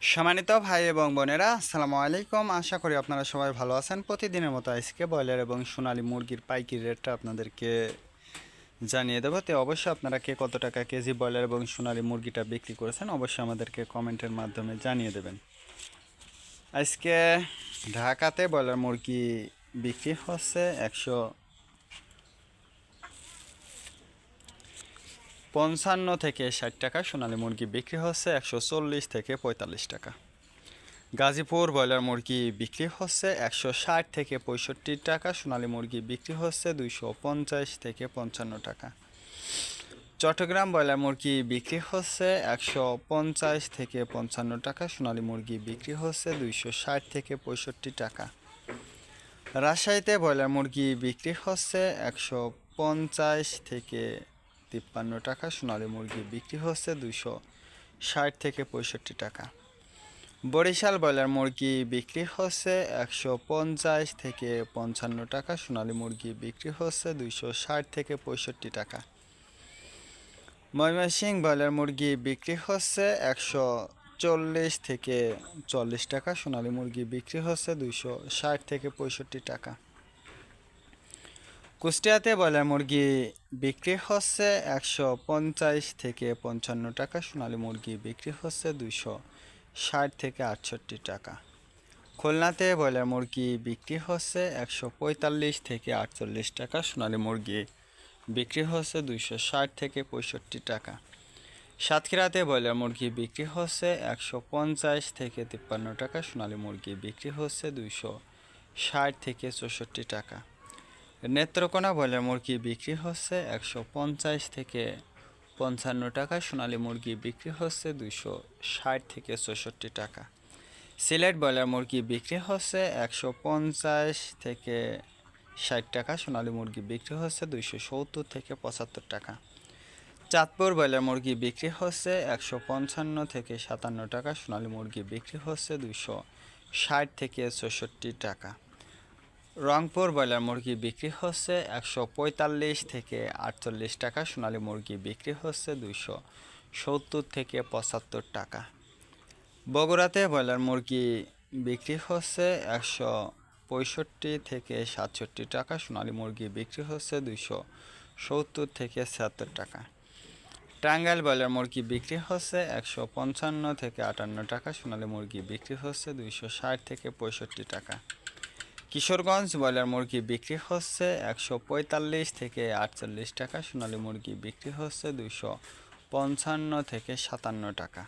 সম্মানিত ভাই এবং বোনেরা, আসসালামু আলাইকুম। আশা করি আপনারা সবাই ভালো আছেন। প্রতিদিনের মতো আজকে ব্রয়লার এবং সোনালী মুরগির পাইকারি রেটটা আপনাদেরকে জানিয়ে দেবো। তো অবশ্যই আপনারা কে কত টাকা কেজি ব্রয়লার এবং সোনালী মুরগিটা বিক্রি করেছেন, অবশ্যই আমাদেরকে কমেন্টের মাধ্যমে জানিয়ে দেবেন। আজকে ঢাকাতে ব্রয়লার মুরগি বিক্রি হচ্ছে একশো পঞ্চান্ন থেকে ষাট টাকা, সোনালী মুরগি বিক্রি হচ্ছে একশো চল্লিশ থেকে পঁয়তাল্লিশ টাকা। গাজীপুর ব্রয়লার মুরগি বিক্রি হচ্ছে একশো ষাট থেকে পঁয়ষট্টি টাকা, সোনালী মুরগি বিক্রি হচ্ছে দুইশো পঞ্চাশ থেকে পঞ্চান্ন টাকা। চট্টগ্রাম ব্রয়লার মুরগি বিক্রি হচ্ছে একশো পঞ্চাশ থেকে পঞ্চান্ন টাকা, সোনালী মুরগি বিক্রি হচ্ছে দুইশো ষাট থেকে পঁয়ষট্টি টাকা। রাজশাহীতে ব্রয়লার মুরগি বিক্রি হচ্ছে একশো পঞ্চাশ থেকে তিপ্পান্ন টাকা, সোনালী মুরগি বিক্রি হচ্ছে দুশো ষাট থেকে পঁয়ষট্টি টাকা। বরিশাল ব্রয়লার মুরগি বিক্রি হচ্ছে একশো পঞ্চাশ থেকে পঞ্চান্ন টাকা, সোনালী মুরগি বিক্রি হচ্ছে দুইশো ষাট থেকে পঁয়ষট্টি টাকা। ময়মনসিং ব্রয়লার মুরগি বিক্রি হচ্ছে একশো চল্লিশ থেকে চল্লিশ টাকা, সোনালী মুরগি বিক্রি হচ্ছে দুইশো ষাট থেকে পঁয়ষট্টি টাকা। কুষ্টিয়াতে ব্রয়লার মুরগি বিক্রি হচ্ছে একশো পঞ্চাশ থেকে পঞ্চান্ন টাকা, সোনালী মুরগি বিক্রি হচ্ছে দুইশো ষাট থেকে আটষট্টি টাকা। খুলনাতে ব্রয়লার মুরগি বিক্রি হচ্ছে একশো পঁয়তাল্লিশ থেকে আটচল্লিশ টাকা, সোনালী মুরগি বিক্রি হচ্ছে দুইশো ষাট থেকে পঁয়ষট্টি টাকা। সাতক্ষীরাতে ব্রয়লার মুরগি বিক্রি হচ্ছে একশো পঞ্চাশ থেকে তিপ্পান্ন টাকা, সোনালী মুরগি বিক্রি হচ্ছে দুইশো ষাট থেকে চৌষট্টি টাকা। নেত্রকোনা ব্রয়লার মুরগি বিক্রি হচ্ছে একশো পঞ্চাশ থেকে পঞ্চান্ন টাকা, সোনালী মুরগি বিক্রি হচ্ছে দুশো ষাট থেকে চৌষট্টি টাকা। সিলেট ব্রয়লার মুরগি বিক্রি হচ্ছে একশো পঞ্চাশ থেকে ষাট টাকা, সোনালী মুরগি বিক্রি হচ্ছে দুইশো সত্তর থেকে পঁচাত্তর টাকা। চাঁদপুর ব্রয়লার মুরগি বিক্রি হচ্ছে একশো পঞ্চান্ন থেকে সাতান্ন টাকা, সোনালী মুরগি বিক্রি হচ্ছে দুইশো ষাট থেকে চৌষট্টি টাকা। রংপুর ব্রয়লার মুরগি বিক্রি হচ্ছে একশো পঁয়তাল্লিশ থেকে আটচল্লিশ টাকা, সোনালী মুরগি বিক্রি হচ্ছে দুইশো সত্তর থেকে পঁচাত্তর টাকা। বগুড়াতে ব্রয়লার মুরগি বিক্রি হচ্ছে একশো পঁয়ষট্টি থেকে সাতষট্টি টাকা, সোনালী মুরগি বিক্রি হচ্ছে দুইশো সত্তর থেকে ছিয়াত্তর টাকা। টাঙ্গাইল ব্রয়লার মুরগি বিক্রি হচ্ছে একশো পঞ্চান্ন থেকে আটান্ন টাকা, সোনালী মুরগি বিক্রি হচ্ছে দুইশো ষাট থেকে পঁয়ষট্টি টাকা। কিশোরগঞ্জ ব্রয়লার মুরগি বিক্রি হচ্ছে একশো পঁয়তাল্লিশ থেকে আটচল্লিশ টাকা, সোনালী মুরগি বিক্রি হচ্ছে দুশো পঞ্চান্ন থেকে সাতান্ন টাকা।